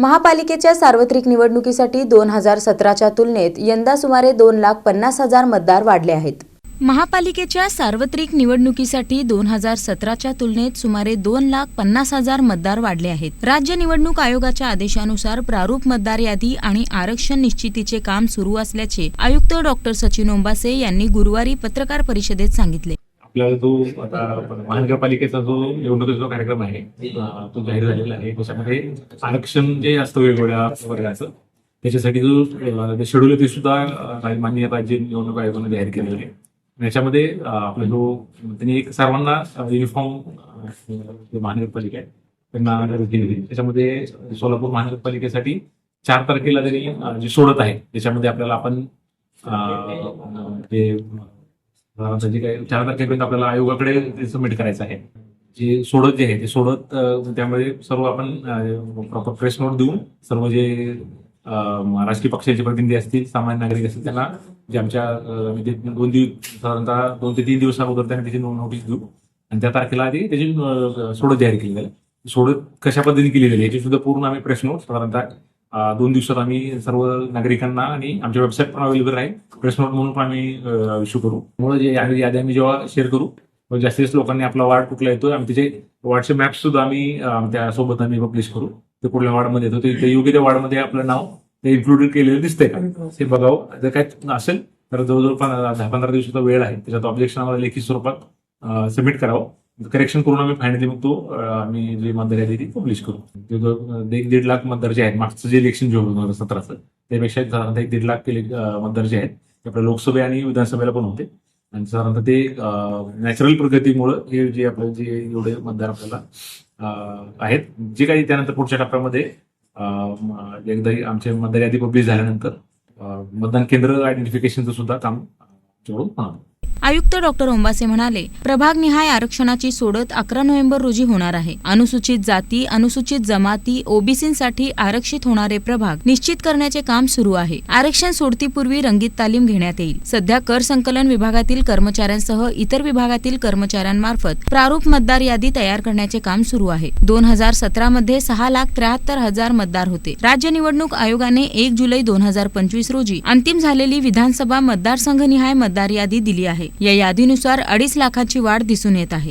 महापालिकेच्या सार्वत्रिक निवडणुकीसाठी दोन हजार सतराच्या तुलनेत यंदा सुमारे दोन लाख पन्नास हजार मतदार वाढले आहेत. महापालिकेच्या सार्वत्रिक निवडणुकीसाठी दोन हजार सतराच्या तुलनेत सुमारे दोन लाख पन्नास हजार मतदार वाढले आहेत. राज्य निवडणूक आयोगाच्या आदेशानुसार प्रारूप मतदार यादी आणि आरक्षण निश्चितीचे काम सुरू असल्याचे आयुक्त डॉक्टर सचिन ओंबासे यांनी गुरुवारी पत्रकार परिषदेत सांगितले. आपल्याला जो आता महानगरपालिकेचा जो निवडणुकीचा जो कार्यक्रम आहे तो जाहीर झालेला आहे. त्याच्यामध्ये आरक्षण जे असतं वेगवेगळ्या वर्गाचं त्याच्यासाठी जो शेड्यूल आहे ते सुद्धा माननीय राज्य निवडणूक आयोगाने जाहीर केलेलं आहे. याच्यामध्ये आपला जो त्यांनी एक सर्वांना युनिफॉर्म महानगरपालिका आहे त्यांना. त्याच्यामध्ये सोलापूर महानगरपालिकेसाठी चार तारखेला त्यांनी जे सोडत आहे त्याच्यामध्ये आपल्याला आपण अं, म्हणजे काय चार तारखेपर्यंत आपल्याला आयोगाकडे ते सबमिट करायचं आहे. जे सोडत जे आहे ते सोडत त्यामध्ये सर्व आपण प्रॉपर प्रेस नोट देऊन सर्व जे राजकीय पक्षाचे प्रतिनिधी असतील सामान्य नागरिक असतील त्यांना जे आमच्या म्हणजे दोन दिवस साधारणतः दोन ते तीन दिवस अगोदर त्यांना त्याची नोटीस देऊ आणि त्या तारखेला आधी त्याची सोडत जाहीर केली जाईल. सोडत कशा पद्धतीने केली जाईल याची सुद्धा पूर्ण आम्ही प्रेस नोट साधारणतः दोन दिवसात आम्ही सर्व नागरिकांना आणि आमच्या वेबसाईट पण अवेलेबल राहील प्रेस नोट म्हणून पण आम्ही इश्यू करू. त्यामुळे जे यादी आम्ही जेव्हा शेअर करू जास्तीत जास्त लोकांनी आपला वार्ड कुठला येतो आम्ही त्याचे वार्डचे मॅप सुद्धा आम्ही त्यासोबत आम्ही पब्लिश करू. ते कुठल्या वार्डमध्ये येतो ते ते योग्य त्या वार्डमध्ये आपलं नाव ते इन्क्लुडेड केलेलं दिसतंय का? ते बघावं. जर काय असेल तर जवळजवळ पण- दहा पंधरा दिवसाचा वेळ आहे. त्याच्यात ऑब्जेक्शन आम्हाला लेखी स्वरूपात सबमिट करावं. करेक्शन करून आम्ही फायनली मग तो आम्ही जे मतदार यादी ती पब्लिश करू. एक दीड लाख मतदार जे आहेत मागचं जे इलेक्शन जे होतं दोन हजार सतराचं त्यापेक्षा साधारणतः एक दीड लाख केले मतदार जे आहेत ते आपल्या लोकसभे आणि विधानसभेला पण होते. आणि साधारणतः ते नॅचरल प्रगतीमुळं हे जे आपले जे एवढे मतदार आपल्याला आहेत जे काही त्यानंतर पुढच्या टप्प्यामध्ये एकदा आमचे मतदार यादी पब्लिश झाल्यानंतर मतदान केंद्र आयडेंटिफिकेशनचं सुद्धा काम आमच्याकडून होणार. आयुक्त डॉक्टर ओंबासे म्हणाले प्रभागनिहाय आरक्षणाची सोडत अकरा नोव्हेंबर रोजी होणार आहे. अनुसूचित जाती अनुसूचित जमाती ओबीसीसाठी आरक्षित होणारे प्रभाग निश्चित करण्याचे काम सुरू आहे. आरक्षण सोडतीपूर्वी रंगीत तालीम घेण्यात येईल. सध्या कर संकलन विभागातील कर्मचाऱ्यांसह इतर विभागातील कर्मचाऱ्यांमार्फत प्रारूप मतदार यादी तयार करण्याचे काम सुरू आहे. दोन हजार सतरा मध्ये सहा लाख त्र्याहत्तर हजार मतदार होते. राज्य निवडणूक आयोगाने एक जुलै दोन हजार पंचवीस रोजी अंतिम झालेली विधानसभा मतदारसंघनिहाय मतदार यादी दिली आहे. या यादीनुसार अडीच लाखाची वाढ दिसून येत आहे.